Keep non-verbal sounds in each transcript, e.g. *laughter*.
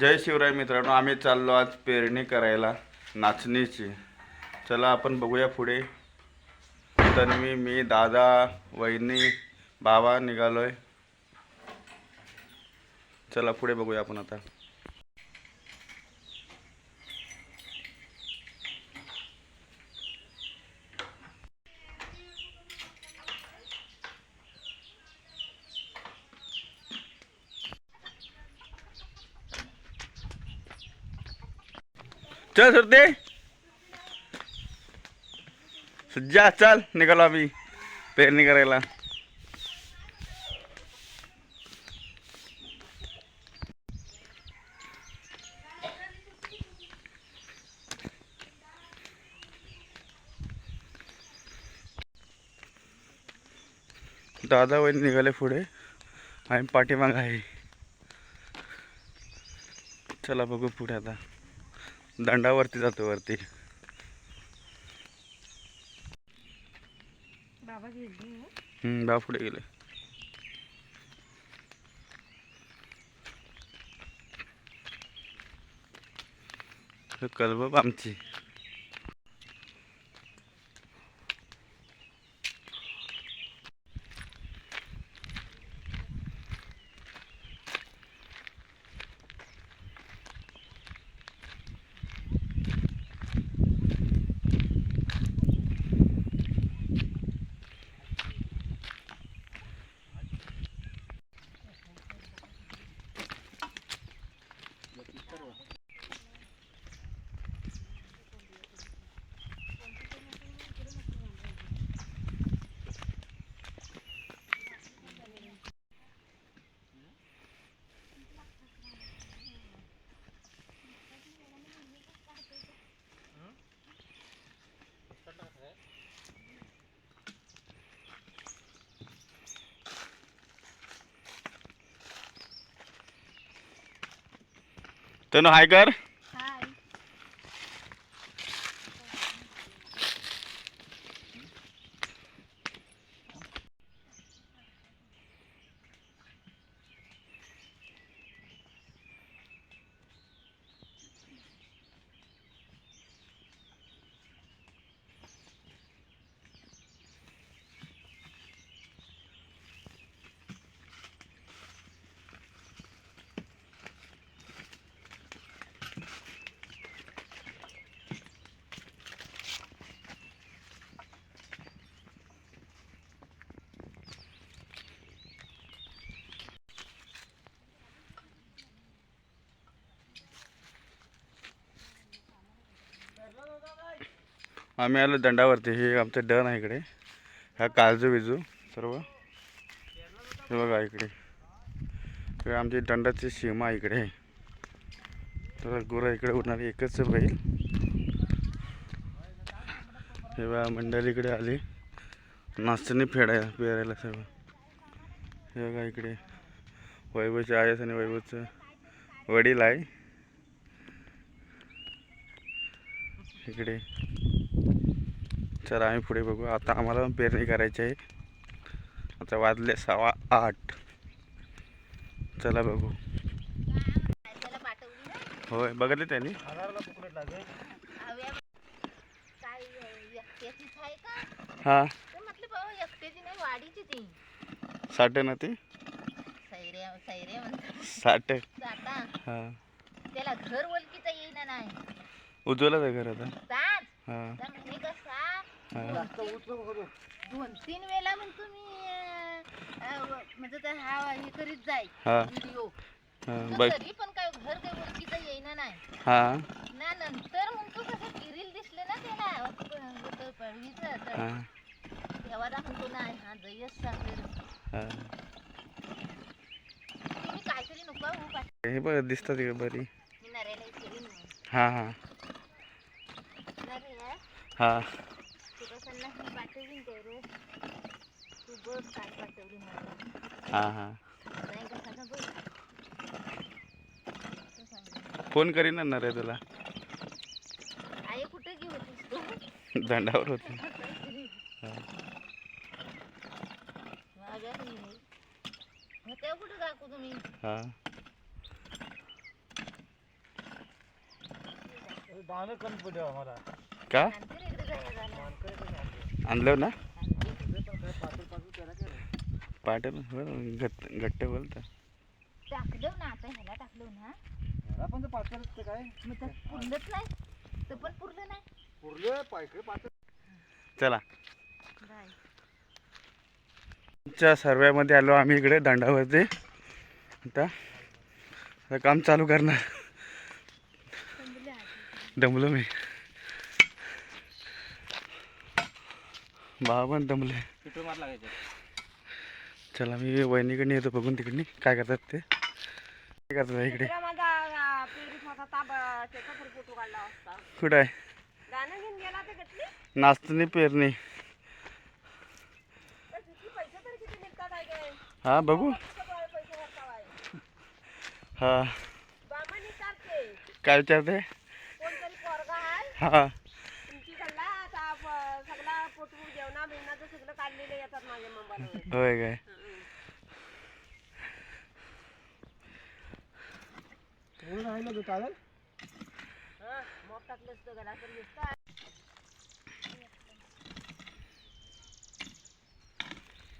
जय शिवराय मित्रांनो आम्ही चाललो आज पेरणी करायला नाचणीची. चला आपण बघूया पुढे. तन्वी मी दादा वहिनी बाबा निघालोय. चला पुढे बघूया आपण आता. चल सुरते. सज्जा चल निघालो आम्ही. पेरणी करायला. दादा वहिनी निघाले पुढे. आम्ही पाठीमाग आहे. चला बघू पुढे आता. दंडावरती जातो वरती. बाबा बा पुढे गेले. हे कलबब आमची तनु हाय कर हाय आम्ही आलो दंडावरती. हे आमचं डन आहे इकडे. हा काजू बिजू सर्व. हे बघा इकडे. आमची दंडाची सीमा इकडे. तर गुरं इकडे उडणारी एकच बैल. हे बघा मंडळी इकडे आली. नाचणी फेडाय फेरायला सर्व. हे बघा इकडे. वैभवचे आयस आणि वैभवचं वडील आहे. इकडे. चला आम्ही पुढे बघू. आता आम्हाला पेरणी करायची आहे. आता वाजले सव्वा आठ. चला बघू. होय बघितले त्यांनी? हां. साठ ना ती? साठ. हां. त्याला घर ओळखीचा येईना नाही. उज्ज्वलाच आहे घर आता. हां. दोन तीन वेळा म्हणतो मी अं, अं, म्हणजे तर हा हे करीत जाय हां. व्हिडिओ हां बघ. तरी पण काय घर काही ओळखीचा येईना नाही. हां. ना नंतर म्हणतो कसं गिरील दिसले ना त्याला. होतं पळवीचं तर हां. तेव्हा ना म्हणतो नाही हा जयच सांगते हां. तुम्ही काहीतरी नको हो पाठ हे बघ दिसतात इकडे बरी. मी नरेला विचारीन हां हां. हां. तू बघ काय पाठवली मला हा हा. नाही का सांगा बघ फोन करीन ना रे तुला आई कुठे घेऊ दंडावर होती. *laughs* हा. माझ्या घरी. तुम्ही? हा. आम्हाला. का? आणलं. ना? हो घट्ट घट्ट बोलता. टाकलं ना आता ह्याला टाकलं ना. पातळ काय? मग तर पुरलंच नाही. तर पण पुरलं नाही. पुरलं पायकडे पातळ चला. बाय. च्या सर्व्यामध्ये आलो आम्ही इकडे दंडावरती. आता आता काम चालू करणार. दमलो मी. पण दमले. चला मी वहिनीकडे येतो बघून तिकडनी. काय करतात ते? काय करतात इकडे? कुठं आहे? नाचणी पेरणी. तर किती पैसे तर किती निघतात आहे काय हा बघू. हा. बाबा काय विचारते कोणतरी पोरगा आहे? हा तुमची सगळा आता प- सगळा फोटो जेवणा बिवणाचं सगळं काढलेलं येतात माझ्या मोबाईलवर होय काय? एवढं राहिलं तर चालेल हं, मग टाकलं असतं गला तर दिसतं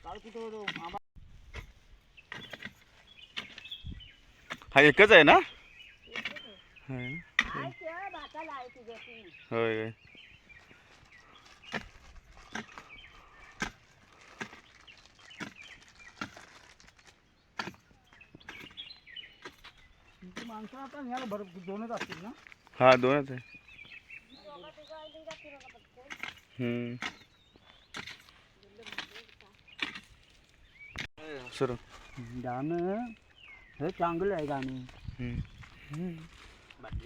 काल कुठं होतो आम्हा हा एकच आहे ना? होय ना? आहे ते होय काय माणसं आता ह्याला भर दोनच असतील ना हा। दोनच आहे हम्म. गाणं हे चांगलं आहे गाणं हम्म.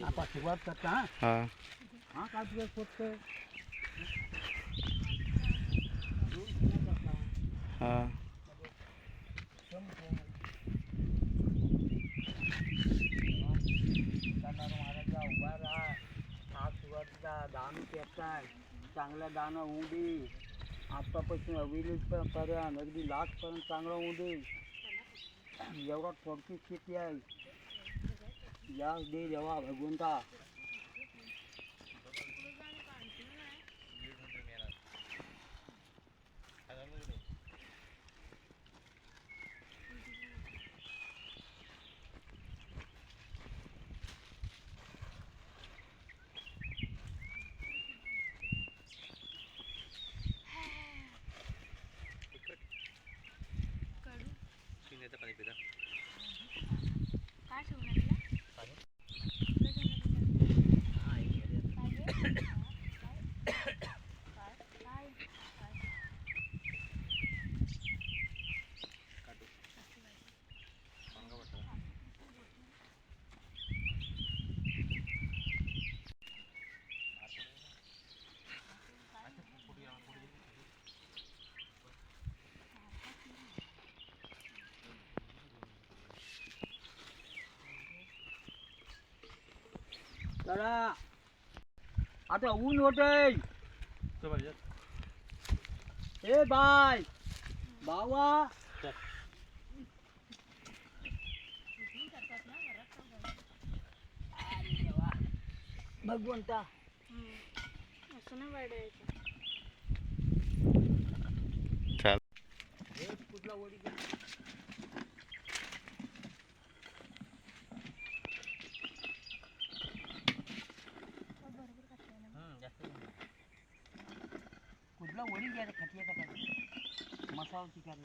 आता सुरुवात करता हा? हा। हा काय तुझ्या स्वतः हा। उभा राहा हा सुरुवातीला दान पेरताय. चांगलं दाणं होऊ दे आतापासून अविली पर्यंत अगदी लास्टपर्यंत चांगलं होऊ एवढा थोडकी शेती आहे. या दे देवा भगवंता. चला आता ऊन होतय ए बाय बावा भगवंता असं नाही वाढायचं चाल मसाला चिकन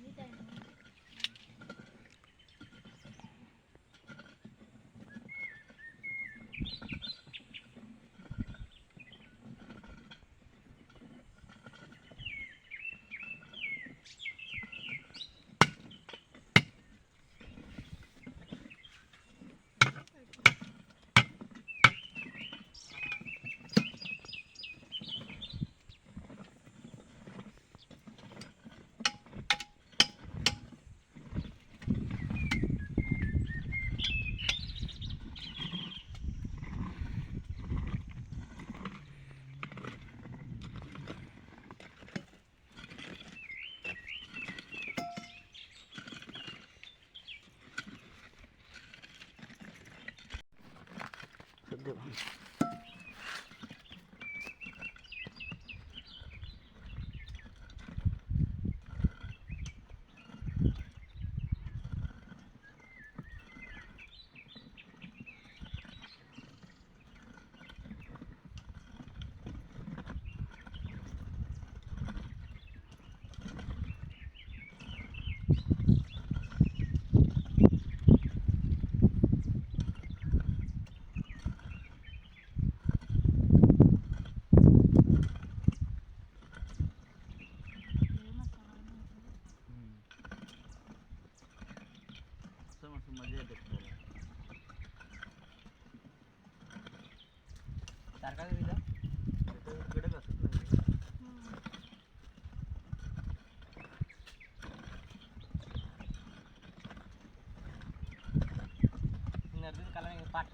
এমনিটাই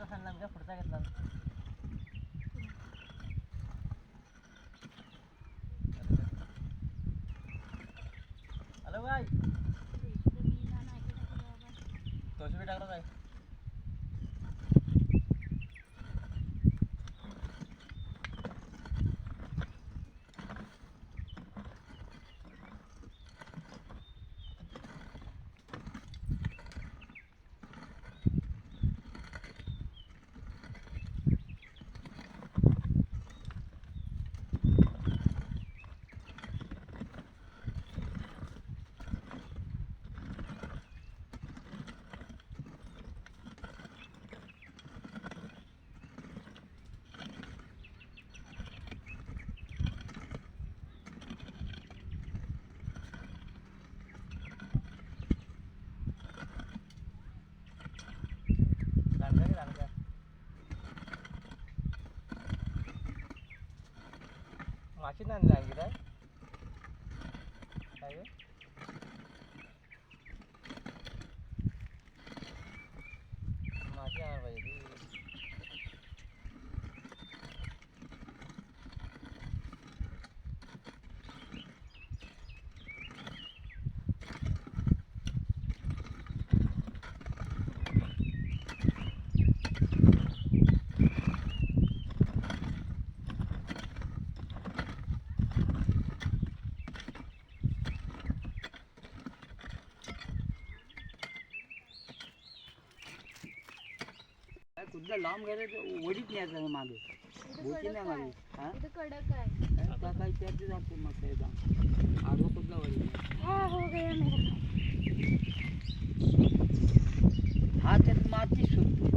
काला पाचचा सांगला आमच्या पुढचा घेतला हॅलो बाय तोशी बी टाकला काय लागला की लागला माशी नाही लागली काय काय रे? माशी आणायला पाहिजे ती. कुठलं लांब गेलं तर वडीत न्यायचं मागे. बोटी नाही मागे. हा? इथं कडक आहे. काय काय त्याचे जाते मग ते जाम आडवं कुठलं वडी हा हो गया मेरा हा त्यात माती सुटतो.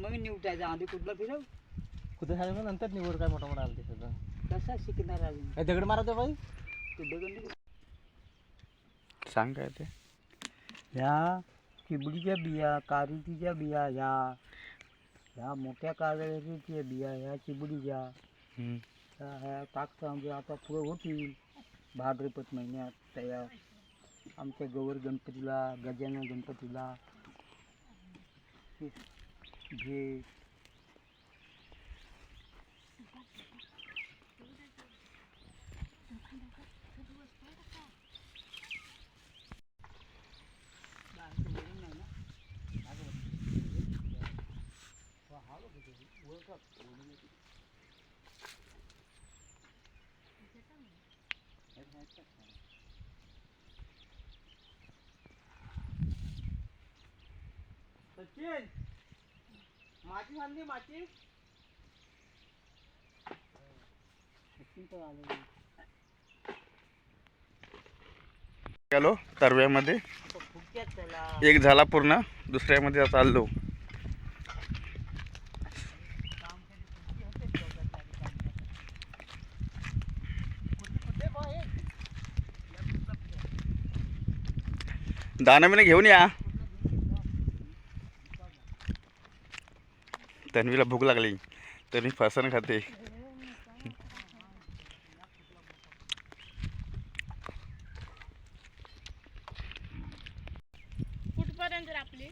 मग निवटायचं. आधी कुठला फिरव? कुठे झालं मग? नंतर निवड काय मोठा मोठा आलं ते सगळं. कसा शिकणार अजून? काय दगड मारत बाई. तू दगड सांग काय ते ह्या चिबडीच्या बिया कारितीच्या बिया ह्या ह्या मोठ्या कारल्याच्या बिया ह्या चिबडीच्या हम्म. ह्या ह्या टाकता म्हणजे आता पुढं होतील भाद्रपद महिन्यात तयार। आमच्या गौर गणपतीला गजानन गणपतीला घे सचिन! माती आणली माती. गेलो तरव्यामध्ये. एक झाला पूर्ण दुसऱ्यामध्ये चाललो दाना घेऊन या. तन्वीला भूक लागली. तन्वी फसन खाते कुठपर्यंत आपली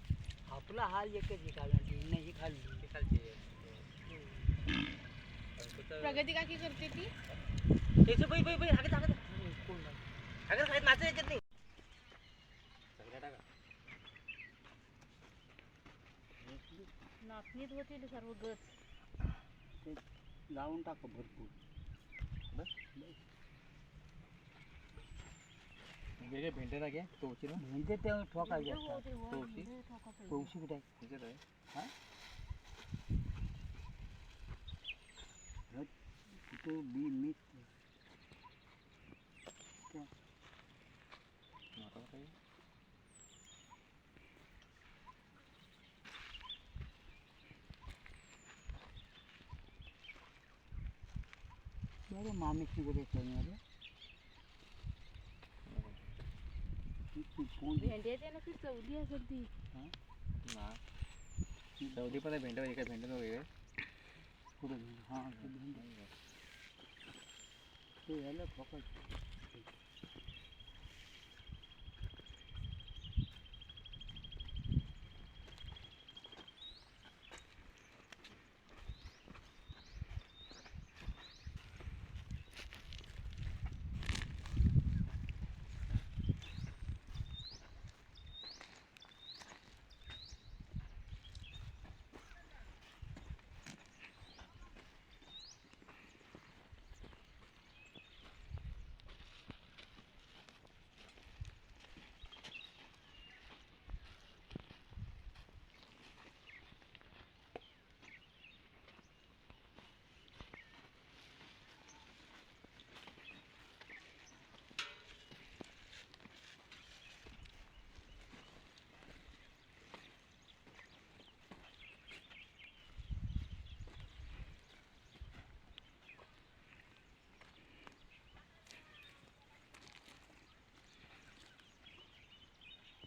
आपला हाल एकच आहे खाला नाही खाल्ली खालची प्रगती काकी करते ती त्याचं बाई बाई बाई हागत हागत हागत हागत नाचा याच्यात नाही सगळ्या टाका नाचणीत होतील सर्व गच ते टाका भरपूर? वेगळे भेंडे ना घे तोची ना. म्हणजे ते ठोकायचे ठोकायचं. कौशी कुठे ह्याच्यात आहे. कुठे बी मीठ आता चवली असेल ती ना चौथी पण भेंडे एका भेंडे वेगळे पुढे हां ते भेंडी. ते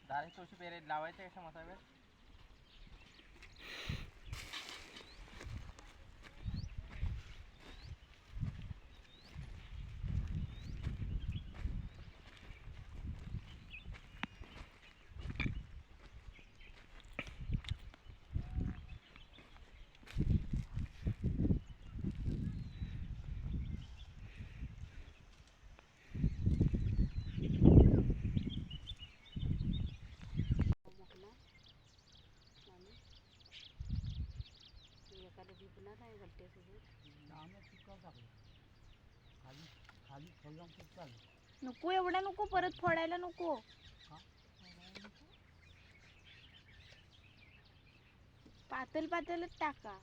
দাঁড়িয়ে চলছে পেরে লাভাইতে এসে মাথাবে नको एवढा नको परत फोडायला नको. पातल पातलच टाका.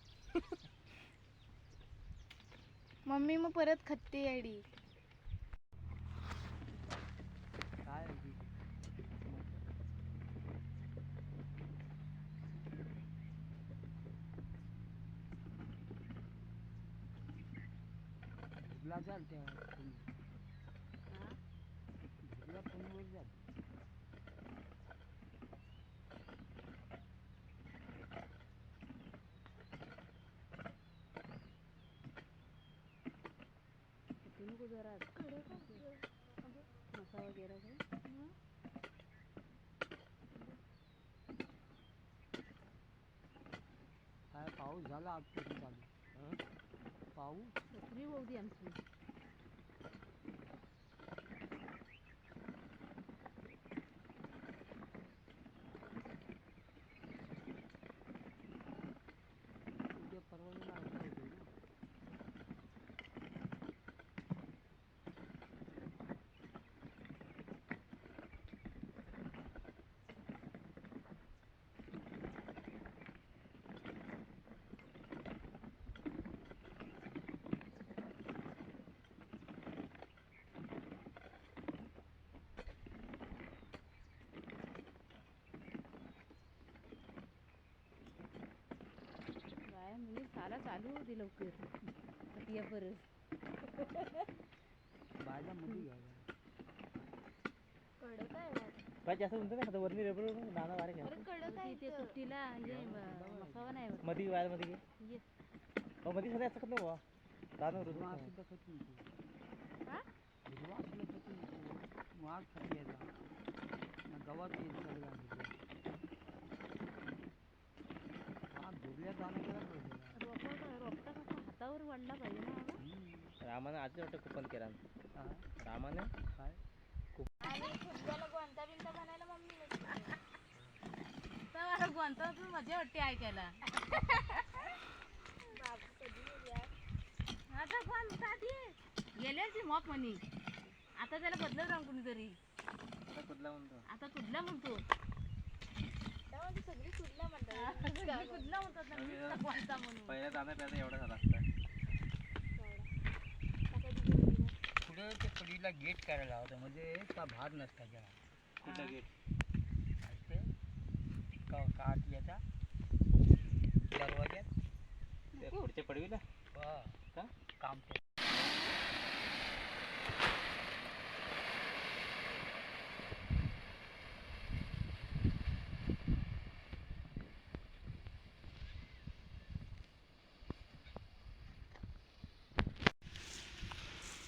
मम्मी मग परत खत्ते याडी जरा मसा वगैरे काय पाऊस झाला आजपासून चालू? पाऊस? होती आमची उद्या परवा होते ना बाया म्हणजे चालू होती लवकर. खटिया परत बायला मध्ये कडक आहे काय जास्त उंच नाही आता वरनी रेबर दाना बारीक आहे कडक आहे ते सुट्टीला हे मसावा नाही होत. मधी वायरमध्ये घे ये. हो मध्ये सध्या असं नको बुवा. दाना. असलं तर कधी नको हा? हिरवा असलं तर वाघ खाली यायला. ना गवत येईल सगळ्या वाघ धुरल्या जाणं गेला पाहिजे रोपटा रोपटा कसा वाढला पाहिजे ना बाबा. रामाने आजच वाटतं कुपन केला. रामाने काय कोणता बिनता बनायला मम्मी आता गोंधळ मजा वाटते ऐकायला. आता कोण कधी गेले ती मॉप म्हणी. आता त्याला बदलत राहून कुणीतरी. आता कुठला म्हणतो? आता कुठला म्हणतो. सगळी कुठला म्हणतात. कोणता पहिल्या प्यायला एवढा झाला असता. पुढे ते कडीला गेट करायला होतं. म्हणजे का भार नसता जरा कुठला गेट का काट याचा दरवाज्यात. पुढच्या पडवीला? का? काम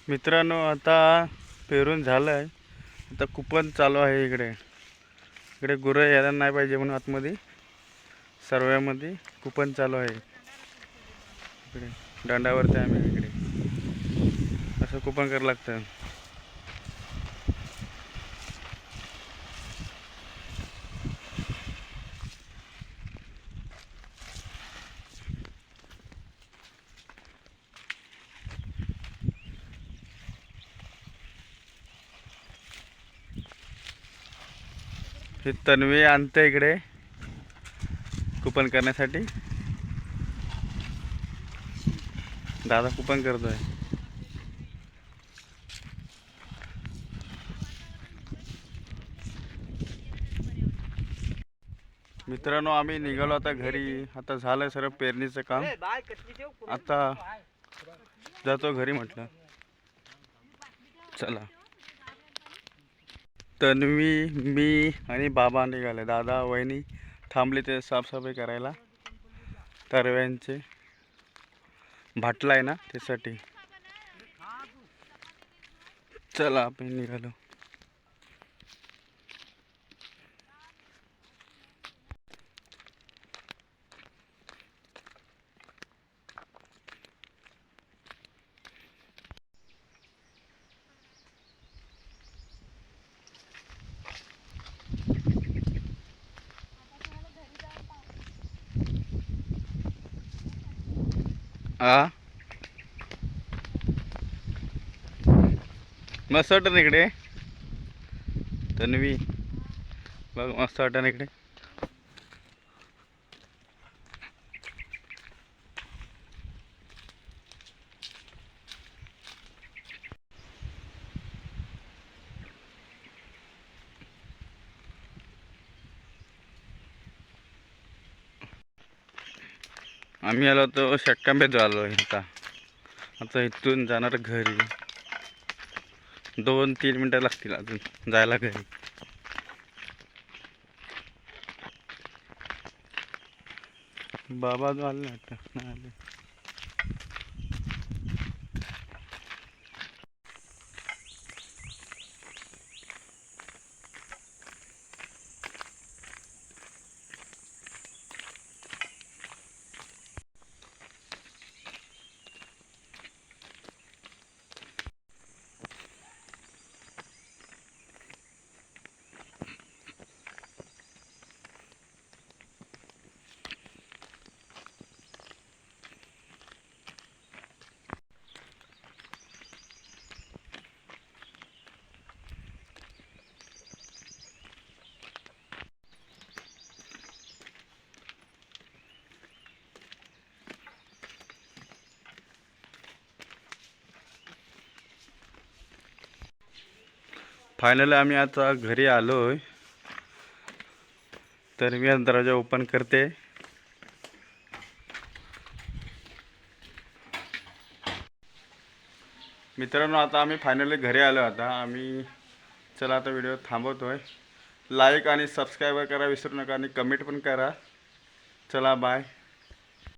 मित्रांनो आता पेरून झालं आहे आता कुपन चालू आहे इकडे. इकडे गुरं यायला नाही पाहिजे म्हणून आतमध्ये सर्व्यामध्ये कुपन चालू आहे. इकडे दंडावरती आम्ही इकडे. असं कुपन करावं लागतं. हे तन्वी आणते इकडे. कुपन करण्यासाठी. दादा कुपन करतोय. मित्रांनो आम्ही निघालो आता घरी. आता झालं सर्व पेरणीचं काम. आता जातो घरी म्हटलं. चला. तन्वी मी आणि बाबा निघाले. दादा वहिनी थांबले ते साफसफाई करायला. तरव्यांचे भाटला आहे ना त्यासाठी. चला आपण निघालो. आ मस्त वाटत इकडे तन्वी बघ मस्त वाटत इकडे आम्ही आलो होतो शक्कांबेत आलो आता आता इथून जाणार घरी. दोन तीन मिनटं लागतील अजून जायला घरी. बाबा जो आले आता. नाही आले. फायनली आम्ही आता घरी आलो आहे तर मी दरवाजा ओपन करते. मित्रांनो आता आम्ही फायनली घरी आलो. आता आम्ही चला आता व्हिडिओ थांबवतोय. लाईक आणि सबस्क्राईब करा विसरू नका आणि कमेंट पण करा. चला बाय